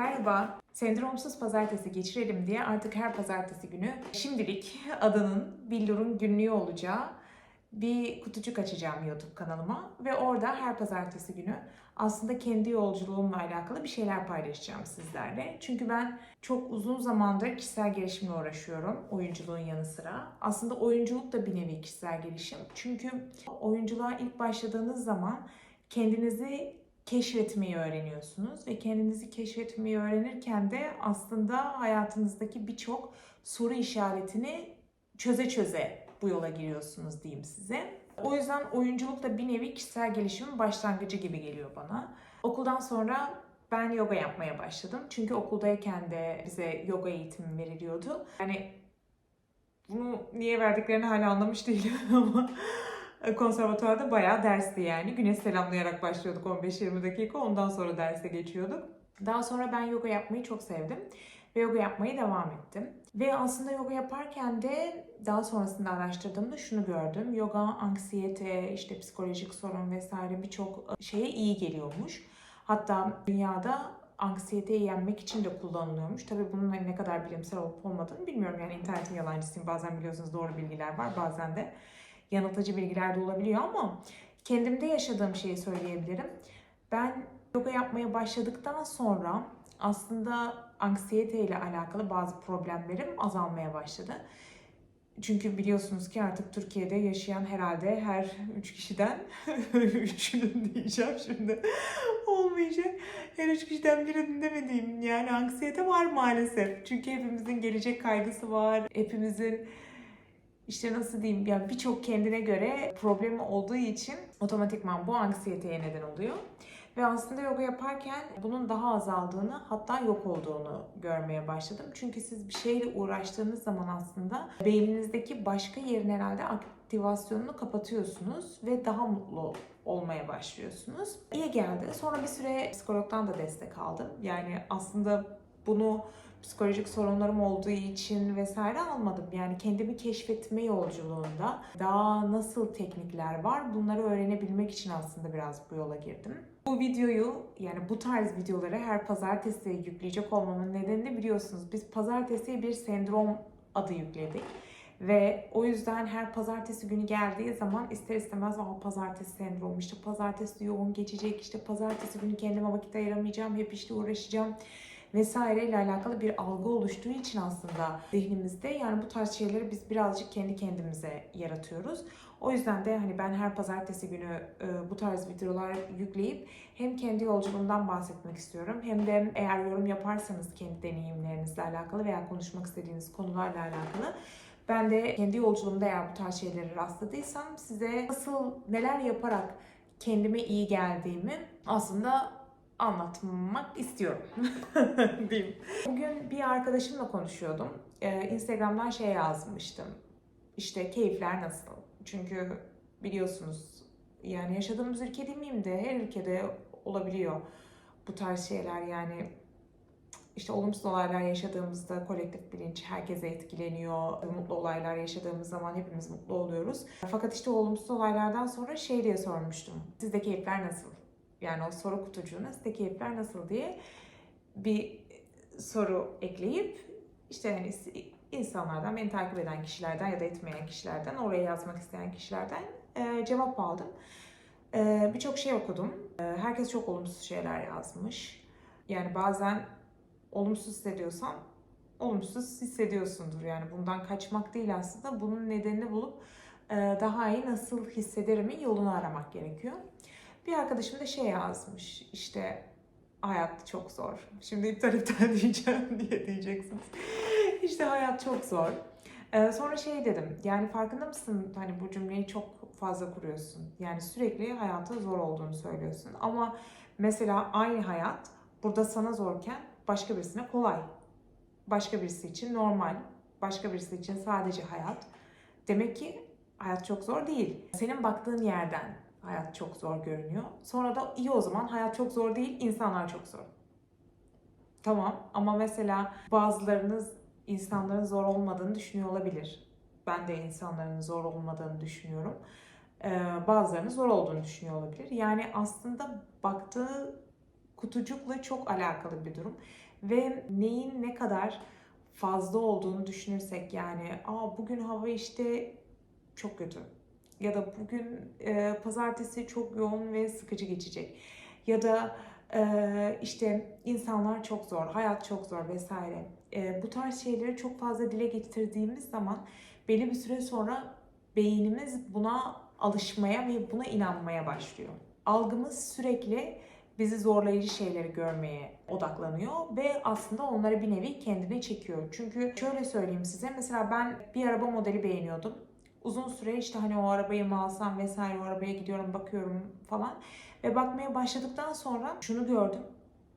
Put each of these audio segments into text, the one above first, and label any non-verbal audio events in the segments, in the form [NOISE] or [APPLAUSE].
Merhaba. Sendromsuz pazartesi geçirelim diye artık her pazartesi günü şimdilik adının Billur'un günlüğü olacağı bir kutucuk açacağım YouTube kanalıma ve orada her pazartesi günü aslında kendi yolculuğumla alakalı bir şeyler paylaşacağım sizlerle. Çünkü ben çok uzun zamandır kişisel gelişimle uğraşıyorum oyunculuğun yanı sıra. Aslında oyunculuk da bir nevi kişisel gelişim. Çünkü oyunculuğa ilk başladığınız zaman kendinizi keşfetmeyi öğreniyorsunuz ve kendinizi keşfetmeyi öğrenirken de aslında hayatınızdaki birçok soru işaretini çöze çöze bu yola giriyorsunuz diyeyim size. O yüzden oyunculuk da bir nevi kişisel gelişimin başlangıcı gibi geliyor bana. Okuldan sonra ben yoga yapmaya başladım. Çünkü okuldayken de bize yoga eğitimi veriliyordu. Yani bunu niye verdiklerini hala anlamış değilim [LAUGHS] ama konservatuvarda bayağı dersti yani. Güneş selamlayarak başlıyorduk 15-20 dakika. Ondan sonra derse geçiyorduk. Daha sonra ben yoga yapmayı çok sevdim. Ve yoga yapmaya devam ettim. Ve aslında yoga yaparken de daha sonrasında araştırdığımda şunu gördüm. Yoga, anksiyete, işte psikolojik sorun vesaire birçok şeye iyi geliyormuş. Hatta dünyada anksiyeteyi yenmek için de kullanılıyormuş. Tabii bunun ne kadar bilimsel olup olmadığını bilmiyorum. Yani internetin yalancısıyım. Bazen biliyorsunuz doğru bilgiler var. Bazen de yanıltıcı bilgiler de olabiliyor ama kendimde yaşadığım şeyi söyleyebilirim. Ben yoga yapmaya başladıktan sonra aslında anksiyete ile alakalı bazı problemlerim azalmaya başladı. Çünkü biliyorsunuz ki artık Türkiye'de yaşayan herhalde her üç kişiden [LAUGHS] üçünün diyeceğim şimdi olmayacak. Her üç kişiden birinin demediğim yani anksiyete var maalesef. Çünkü hepimizin gelecek kaygısı var. Hepimizin işte nasıl diyeyim yani birçok kendine göre problemi olduğu için otomatikman bu anksiyeteye neden oluyor. Ve aslında yoga yaparken bunun daha azaldığını hatta yok olduğunu görmeye başladım. Çünkü siz bir şeyle uğraştığınız zaman aslında beyninizdeki başka yerin herhalde aktivasyonunu kapatıyorsunuz ve daha mutlu olmaya başlıyorsunuz. İyi geldi. Sonra bir süre psikologdan da destek aldım. Yani aslında bunu psikolojik sorunlarım olduğu için vesaire almadım. Yani kendimi keşfetme yolculuğunda daha nasıl teknikler var bunları öğrenebilmek için aslında biraz bu yola girdim. Bu videoyu yani bu tarz videoları her pazartesi yükleyecek olmamın nedeni de biliyorsunuz. Biz pazartesiye bir sendrom adı yükledik. Ve o yüzden her pazartesi günü geldiği zaman ister istemez Aa, pazartesi sendromu işte pazartesi yoğun geçecek işte pazartesi günü kendime vakit ayıramayacağım hep işte uğraşacağım vesaire ile alakalı bir algı oluştuğu için aslında zihnimizde yani bu tarz şeyleri biz birazcık kendi kendimize yaratıyoruz. O yüzden de hani ben her pazartesi günü e, bu tarz videolar yükleyip hem kendi yolculuğumdan bahsetmek istiyorum hem de eğer yorum yaparsanız kendi deneyimlerinizle alakalı veya konuşmak istediğiniz konularla alakalı ben de kendi yolculuğumda eğer bu tarz şeylere rastladıysam size nasıl neler yaparak kendime iyi geldiğimi aslında anlatmak istiyorum. [LAUGHS] Bugün bir arkadaşımla konuşuyordum. Ee, Instagram'dan şey yazmıştım. İşte keyifler nasıl? Çünkü biliyorsunuz yani yaşadığımız ülke demeyeyim de her ülkede olabiliyor bu tarz şeyler yani işte olumsuz olaylar yaşadığımızda kolektif bilinç herkese etkileniyor. Mutlu olaylar yaşadığımız zaman hepimiz mutlu oluyoruz. Fakat işte olumsuz olaylardan sonra şey diye sormuştum. Sizde keyifler nasıl? Yani o soru kutucuğuna sizde keyifler nasıl diye bir soru ekleyip işte hani insanlardan, beni takip eden kişilerden ya da etmeyen kişilerden, oraya yazmak isteyen kişilerden e, cevap aldım. E, Birçok şey okudum. E, herkes çok olumsuz şeyler yazmış. Yani bazen olumsuz hissediyorsan olumsuz hissediyorsundur. Yani bundan kaçmak değil aslında. Bunun nedenini bulup e, daha iyi nasıl hissederimin yolunu aramak gerekiyor. Bir arkadaşım da şey yazmış işte hayat çok zor. Şimdi iptal iptal [LAUGHS] diyeceğim diye diyeceksiniz. İşte hayat çok zor. Ee, sonra şey dedim yani farkında mısın hani bu cümleyi çok fazla kuruyorsun. Yani sürekli hayatın zor olduğunu söylüyorsun. Ama mesela aynı hayat burada sana zorken başka birisine kolay. Başka birisi için normal. Başka birisi için sadece hayat. Demek ki hayat çok zor değil. Senin baktığın yerden hayat çok zor görünüyor. Sonra da iyi o zaman hayat çok zor değil, insanlar çok zor. Tamam ama mesela bazılarınız insanların zor olmadığını düşünüyor olabilir. Ben de insanların zor olmadığını düşünüyorum. Ee, bazılarının zor olduğunu düşünüyor olabilir. Yani aslında baktığı kutucukla çok alakalı bir durum. Ve neyin ne kadar fazla olduğunu düşünürsek yani aa bugün hava işte çok kötü ya da bugün e, pazartesi çok yoğun ve sıkıcı geçecek ya da e, işte insanlar çok zor, hayat çok zor vesaire. E, bu tarz şeyleri çok fazla dile getirdiğimiz zaman belli bir süre sonra beynimiz buna alışmaya ve buna inanmaya başlıyor. Algımız sürekli bizi zorlayıcı şeyleri görmeye odaklanıyor ve aslında onları bir nevi kendine çekiyor. Çünkü şöyle söyleyeyim size mesela ben bir araba modeli beğeniyordum. Uzun süre işte hani o arabayı mı alsam vesaire o arabaya gidiyorum bakıyorum falan. Ve bakmaya başladıktan sonra şunu gördüm.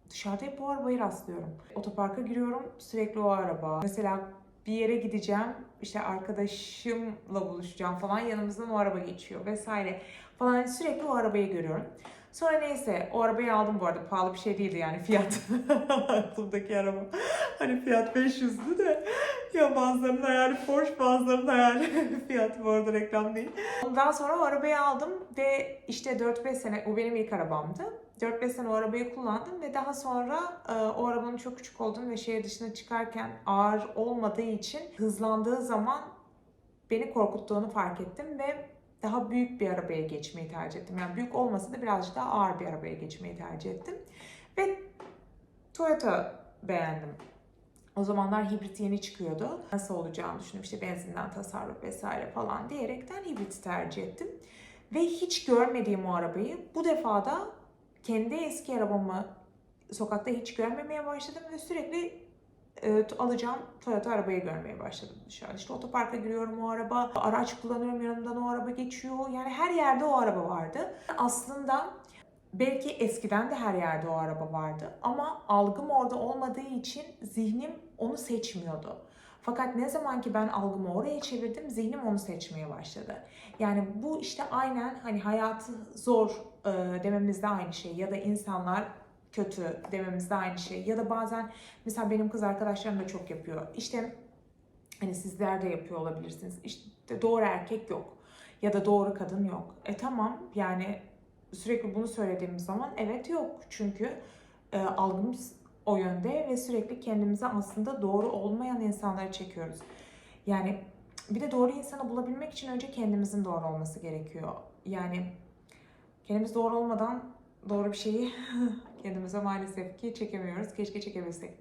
Dışarıda hep o arabayı rastlıyorum. Otoparka giriyorum sürekli o araba. Mesela bir yere gideceğim işte arkadaşımla buluşacağım falan yanımızdan o araba geçiyor vesaire falan Hani sürekli o arabayı görüyorum. Sonra neyse o arabayı aldım bu arada pahalı bir şey değildi yani fiyat. [LAUGHS] Aklımdaki araba. Hani fiyat 500'dü de ya bazılarının hayali Porsche bazılarının hayali [LAUGHS] fiyat bu arada reklam değil. Ondan sonra o arabayı aldım ve işte 4-5 sene o benim ilk arabamdı. 4-5 sene o arabayı kullandım ve daha sonra e, o arabanın çok küçük olduğunu ve şehir dışına çıkarken ağır olmadığı için hızlandığı zaman beni korkuttuğunu fark ettim ve daha büyük bir arabaya geçmeyi tercih ettim. Yani büyük olmasa da birazcık daha ağır bir arabaya geçmeyi tercih ettim. Ve Toyota beğendim. O zamanlar hibrit yeni çıkıyordu. Nasıl olacağını düşündüm. İşte benzinden tasarruf vesaire falan diyerekten hibrit tercih ettim. Ve hiç görmediğim o arabayı bu defa da kendi eski arabamı sokakta hiç görmemeye başladım ve sürekli e, alacağım Toyota arabayı görmeye başladım dışarıda. İşte otoparka giriyorum o araba, araç kullanıyorum yanımdan o araba geçiyor. Yani her yerde o araba vardı. Aslında belki eskiden de her yerde o araba vardı ama algım orada olmadığı için zihnim onu seçmiyordu. Fakat ne zaman ki ben algımı oraya çevirdim zihnim onu seçmeye başladı. Yani bu işte aynen hani hayatı zor e, dememizde aynı şey ya da insanlar kötü dememizde aynı şey. Ya da bazen mesela benim kız arkadaşlarım da çok yapıyor. İşte hani sizler de yapıyor olabilirsiniz. İşte doğru erkek yok ya da doğru kadın yok. E tamam yani sürekli bunu söylediğimiz zaman evet yok. Çünkü e, algımız o yönde ve sürekli kendimize aslında doğru olmayan insanları çekiyoruz. Yani bir de doğru insanı bulabilmek için önce kendimizin doğru olması gerekiyor. Yani kendimiz doğru olmadan doğru bir şeyi [LAUGHS] kendimize maalesef ki çekemiyoruz. Keşke çekebilsek.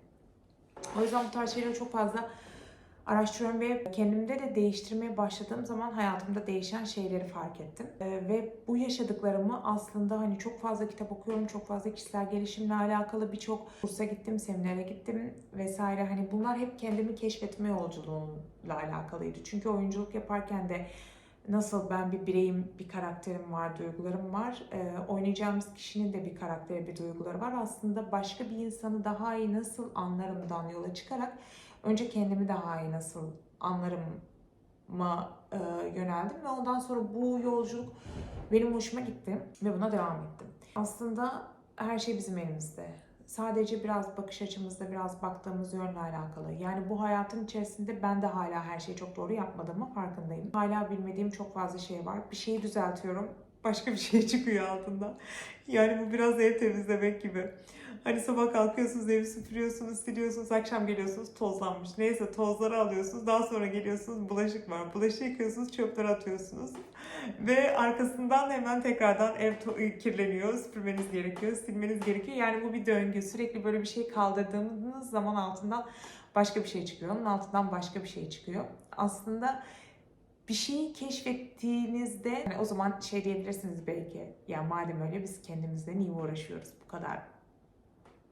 O yüzden bu tarz şeyleri çok fazla araştırıyorum ve kendimde de değiştirmeye başladığım zaman hayatımda değişen şeyleri fark ettim. Ee, ve bu yaşadıklarımı aslında hani çok fazla kitap okuyorum, çok fazla kişisel gelişimle alakalı birçok kursa gittim, seminere gittim vesaire. Hani bunlar hep kendimi keşfetme yolculuğumla alakalıydı. Çünkü oyunculuk yaparken de nasıl ben bir bireyim, bir karakterim var, duygularım var. Ee, oynayacağımız kişinin de bir karakteri, bir duyguları var. Aslında başka bir insanı daha iyi nasıl anlarımdan yola çıkarak önce kendimi daha iyi nasıl anlarıma e, yöneldim ve ondan sonra bu yolculuk benim hoşuma gitti ve buna devam ettim. Aslında her şey bizim elimizde. Sadece biraz bakış açımızda, biraz baktığımız yönle alakalı. Yani bu hayatın içerisinde ben de hala her şeyi çok doğru yapmadığımı farkındayım. Hala bilmediğim çok fazla şey var. Bir şeyi düzeltiyorum, başka bir şey çıkıyor altından. Yani bu biraz ev temizlemek gibi. Hani sabah kalkıyorsunuz, evi süpürüyorsunuz, siliyorsunuz, akşam geliyorsunuz tozlanmış. Neyse tozları alıyorsunuz, daha sonra geliyorsunuz bulaşık var. Bulaşığı yıkıyorsunuz, çöpleri atıyorsunuz. Ve arkasından hemen tekrardan ev to- kirleniyor, süpürmeniz gerekiyor, silmeniz gerekiyor. Yani bu bir döngü. Sürekli böyle bir şey kaldırdığınız zaman altından başka bir şey çıkıyor. Onun altından başka bir şey çıkıyor. Aslında bir şeyi keşfettiğinizde hani o zaman şey diyebilirsiniz belki. Ya madem öyle biz kendimizle niye uğraşıyoruz bu kadar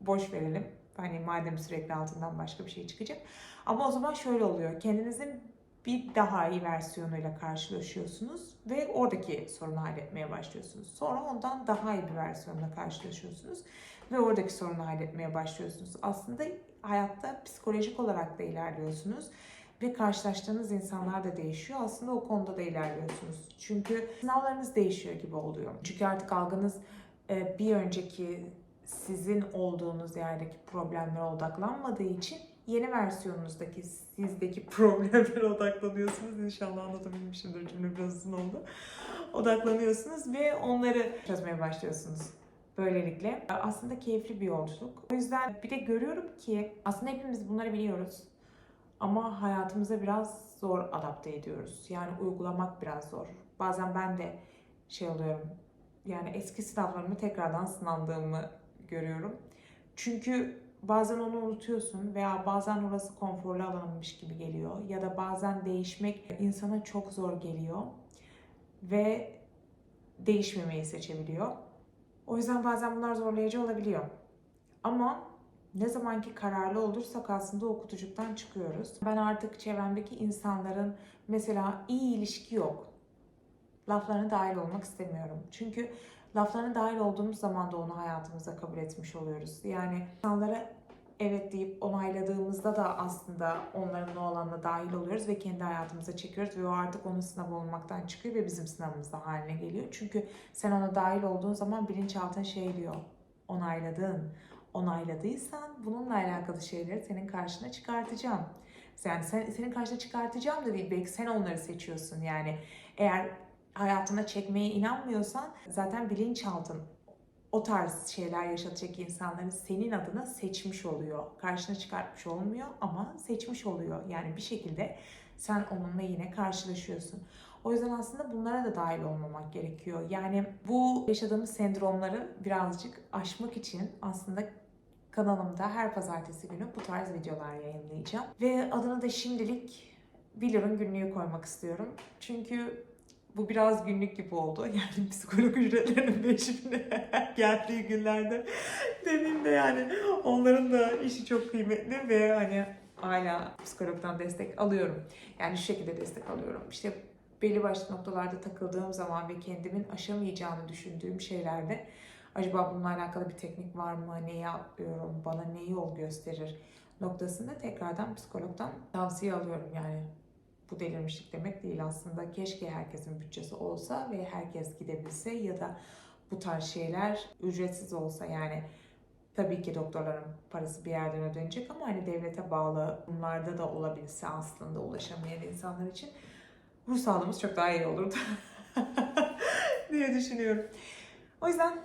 boş verelim. Hani madem sürekli altından başka bir şey çıkacak. Ama o zaman şöyle oluyor. Kendinizin bir daha iyi versiyonuyla karşılaşıyorsunuz ve oradaki sorunu halletmeye başlıyorsunuz. Sonra ondan daha iyi bir versiyonla karşılaşıyorsunuz ve oradaki sorunu halletmeye başlıyorsunuz. Aslında hayatta psikolojik olarak da ilerliyorsunuz ve karşılaştığınız insanlar da değişiyor. Aslında o konuda da ilerliyorsunuz. Çünkü sınavlarınız değişiyor gibi oluyor. Çünkü artık algınız e, bir önceki sizin olduğunuz yerdeki problemlere odaklanmadığı için yeni versiyonunuzdaki sizdeki [LAUGHS] problemlere odaklanıyorsunuz. İnşallah anlatabilmişimdir cümle biraz uzun oldu. Odaklanıyorsunuz ve onları çözmeye başlıyorsunuz. Böylelikle aslında keyifli bir yolculuk. O yüzden bir de görüyorum ki aslında hepimiz bunları biliyoruz. Ama hayatımıza biraz zor adapte ediyoruz. Yani uygulamak biraz zor. Bazen ben de şey oluyorum. Yani eski sınavlarımı tekrardan sınandığımı görüyorum. Çünkü bazen onu unutuyorsun veya bazen orası konforlu alanmış gibi geliyor ya da bazen değişmek insana çok zor geliyor ve değişmemeyi seçebiliyor. O yüzden bazen bunlar zorlayıcı olabiliyor. Ama ne zamanki kararlı olursak aslında o kutucuktan çıkıyoruz. Ben artık çevremdeki insanların mesela iyi ilişki yok. Laflarına dahil olmak istemiyorum. Çünkü laflarına dahil olduğumuz zaman da onu hayatımıza kabul etmiş oluyoruz. Yani insanlara evet deyip onayladığımızda da aslında onların o alanına dahil oluyoruz ve kendi hayatımıza çekiyoruz ve o artık onun sınavı olmaktan çıkıyor ve bizim sınavımız da haline geliyor. Çünkü sen ona dahil olduğun zaman bilinçaltın şey diyor, onayladın. Onayladıysan bununla alakalı şeyleri senin karşına çıkartacağım. Yani sen, senin karşına çıkartacağım da değil, belki sen onları seçiyorsun. Yani eğer hayatına çekmeye inanmıyorsan zaten bilinçaltın o tarz şeyler yaşatacak insanları senin adına seçmiş oluyor. Karşına çıkartmış olmuyor ama seçmiş oluyor. Yani bir şekilde sen onunla yine karşılaşıyorsun. O yüzden aslında bunlara da dahil olmamak gerekiyor. Yani bu yaşadığımız sendromları birazcık aşmak için aslında kanalımda her pazartesi günü bu tarz videolar yayınlayacağım. Ve adını da şimdilik Bilir'in günlüğü koymak istiyorum. Çünkü bu biraz günlük gibi oldu. [LAUGHS] Yani psikolog ücretlerinin peşinde [LAUGHS] geldiği günlerde demeyeyim de yani onların da işi çok kıymetli ve hani hala psikologdan destek alıyorum. Yani şu şekilde destek alıyorum. İşte belli başlı noktalarda takıldığım zaman ve kendimin aşamayacağını düşündüğüm şeylerde acaba bununla alakalı bir teknik var mı? Neyi atlıyorum? Bana ne yol gösterir? noktasında tekrardan psikologdan tavsiye alıyorum. Yani bu delirmişlik demek değil aslında. Keşke herkesin bütçesi olsa ve herkes gidebilse ya da bu tarz şeyler ücretsiz olsa yani tabii ki doktorların parası bir yerden ödenecek ama hani devlete bağlı bunlarda da olabilse aslında ulaşamayan insanlar için ruh sağlığımız çok daha iyi olurdu [LAUGHS] diye düşünüyorum. O yüzden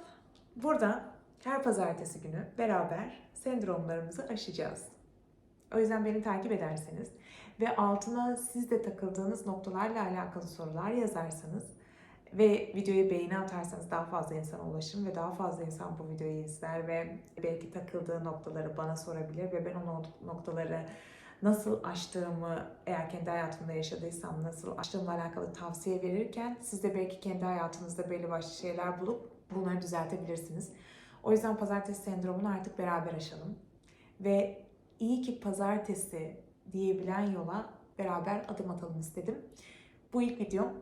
burada her pazartesi günü beraber sendromlarımızı aşacağız. O yüzden beni takip ederseniz ve altına siz de takıldığınız noktalarla alakalı sorular yazarsanız ve videoyu beğeni atarsanız daha fazla insana ulaşırım ve daha fazla insan bu videoyu izler ve belki takıldığı noktaları bana sorabilir ve ben o noktaları nasıl aştığımı eğer kendi hayatımda yaşadıysam nasıl aştığımla alakalı tavsiye verirken siz de belki kendi hayatınızda belli başlı şeyler bulup bunları düzeltebilirsiniz. O yüzden pazartesi sendromunu artık beraber aşalım. Ve iyi ki pazartesi diyebilen yola beraber adım atalım istedim. Bu ilk videom.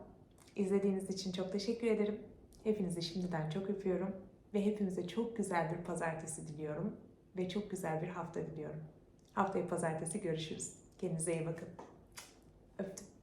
İzlediğiniz için çok teşekkür ederim. Hepinizi şimdiden çok öpüyorum ve hepimize çok güzel bir pazartesi diliyorum ve çok güzel bir hafta diliyorum. Haftaya pazartesi görüşürüz. Kendinize iyi bakın. Öptüm.